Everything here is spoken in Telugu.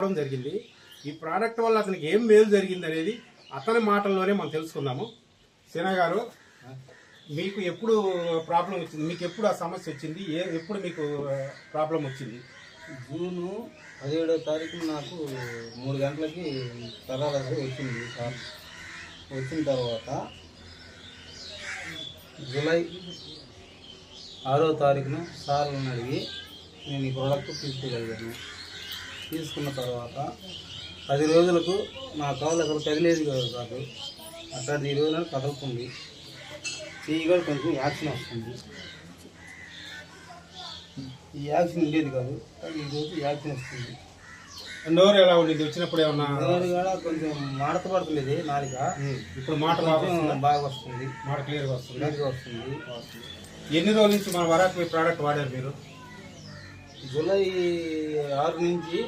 రావడం జరిగింది. ఈ ప్రోడక్ట్ వల్ల అతనికి ఏం మేలు జరిగింది అనేది అతని మాటల్లోనే మనం తెలుసుకుందాము. సినా గారు మీకు ఎప్పుడు ప్రాబ్లం వచ్చింది? మీకు ఎప్పుడు ఆ సమస్య వచ్చింది? ఏ ఎప్పుడు మీకు ప్రాబ్లం వచ్చింది? జూను పదిహేడో తారీఖున నాకు మూడు గంటలకి తరాలకు వచ్చింది సార్. వచ్చిన తర్వాత జూలై ఆరో తారీఖున సార్లను అడిగి నేను ఈ ప్రోడక్ట్ తీసుకోగలిగాను తీసుకున్న తర్వాత పది రోజులకు నా కాళ్ళు అక్కడ కదిలేదు కాదు కాదు అక్కడ ఈ రోజున కదులుతుంది చెయ్యి కూడా కొంచెం యాక్షన్ వస్తుంది. ఈ యాక్షన్ ఉండేది కాదు కానీ ఈ రోజు యాక్షన్ వస్తుంది. నోరు ఎలా ఉండింది? వచ్చినప్పుడు ఏమన్నా నేను కూడా కొంచెం మడత పడుతుంది నాలుక. ఇప్పుడు మాట బాగా వస్తుందా? బాగా వస్తుంది. మాట క్లియర్గా వస్తుంది? క్లియర్గా వస్తుంది. ఎన్ని రోజుల నుంచి మన వరాకు ప్రోడక్ట్ వాడారు మీరు? జూలై ఆరు నుంచి